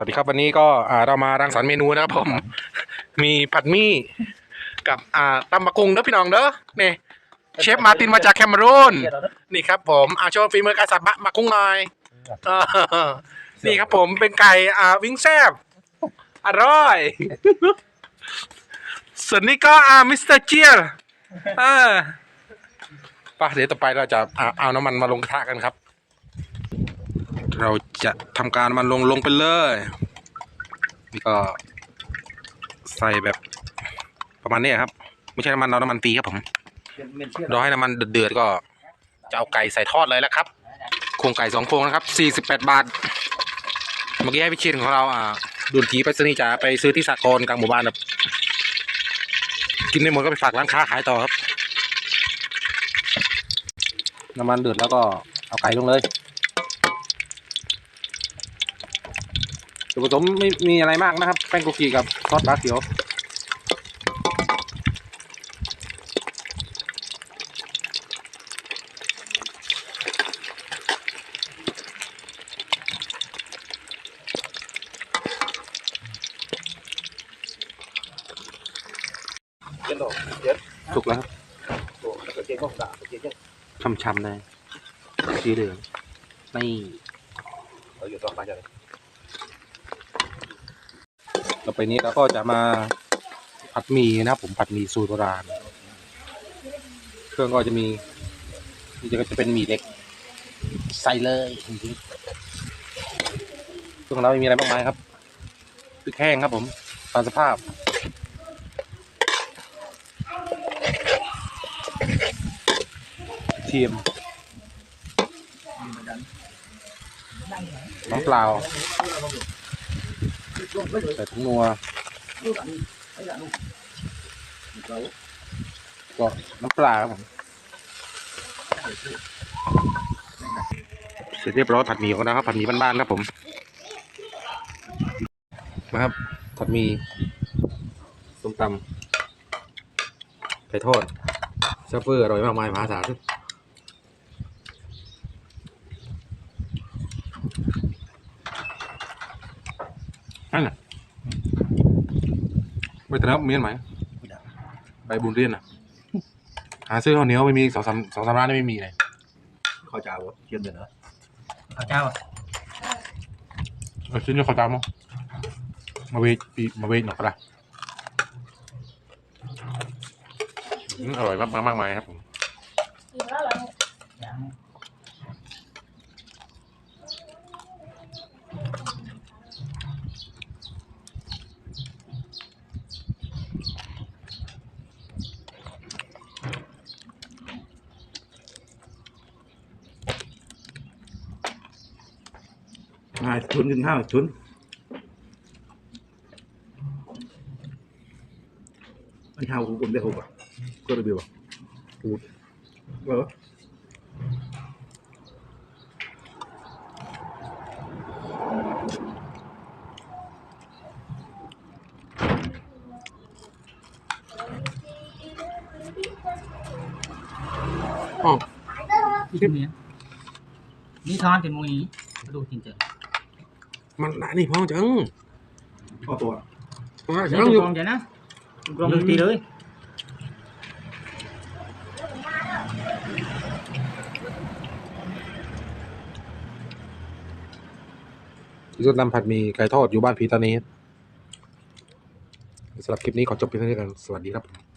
วัสดีครับวันนี้ก็อ่าเรามารังสรรค์เมนูนะครับผม มีผัดหมี่กับอ่าตำมะกุงเด้อพี่น้องเด้อนี่เชฟมาร์ตินมาจากแคเมรูนนี่ครับผมอาโชว์ฝีมือการสับมะมะกุ้งหน่อยเออนี่ครับผมเป็นไก่อ่าวิงแซบอร่อยส่วนนี้ก็อ่ามิสเตอร์เจียร์เออไป่ะเดี๋ยวต่อไปเราจะอ่าเอาน้ำมันมาลงกระทะกันครับ เราจะทำการมันลงลงไปเลยนี่ก็ใส่แบบประมาณนี้ครับ ไม่ใช่น้ำมันเราน้ำมันปีครับผมรอให้น้ำมันเดือดๆก็จะเอาไก่ใส่ทอดเลยแล้วครับโครงไก่สองโครงนะครับ48บแปดบาท เมื่อกี้ให้พี่ชินของเราอ่าดุนทีไปซื้อนี่จะไปซื้อที่สากลกลางหมู่บ้านครับกินได้หมดก็ไปฝากร้านค้าขายต่อครับ น้ำมันเดือดแล้วก็เอาไก่ลงเลย วนผสมไม่มีอะไรมากนะครับ แป้งโกกีกับซอสปลาเขียวสุกแล้วครับช่ำๆเลยสีเหลืองนี่ ต่อไปนี้เราก็จะมาผัดหมี่นะครับผมผัดหมี่สูตรโบราณ เครื่องก็จะมีนี่จะก็จะเป็นหมี่เล็ก ใส่เลยจริงๆเครื่องของเราไม่มีอะไรมากมายครับพริกแห้งครับผมตามสภาพเทียมน้ำเปล่า ใส่ถุงนัวก็น้ำปลาครับผมเสร็จเรียบร้อยผัดหมี่ของเราครับผัดหมี่บ้านๆครับผมมาครับผัดหมี่ส้มตำไก่ทอดซัฟเฟอร์อร่อยมากมายมหาศาล นั่นน่ะไปแต่แล้วมีอันไหมไปบุญเรียนอะ หาซื้อข้าวเหนียวไม่มีสองสามสองสามร้านไม่มีเลยข้าวเจ้าเทียมเดือนนะข้าวเจ้าเอาซื้อเนี่ยเขาวตามมั้งมาเวทปีมาเวทหน่อยก็ได้อืมอร่อยมากมากมากมายครับผมอย่างง่าย ชุนกินข้าวชุนอันเช้ากูคนได้หกอะก็ระเบียบอะกูเอออ๋อ ที่นี้นี่ทอนเป็นมุยกระดูกจริงจัง มันหนานี่พ่อจังข้อตัวพ่อเดี๋จัยวงจะอยู่กรองจะนะกรองดนตรีเลยที่สุดนำผัดหมี่ไก่ทอดอยู่บ้านพีตานีสำหรับคลิปนี้ขอจบเพียงเท่านี้กันสวัสดีครับ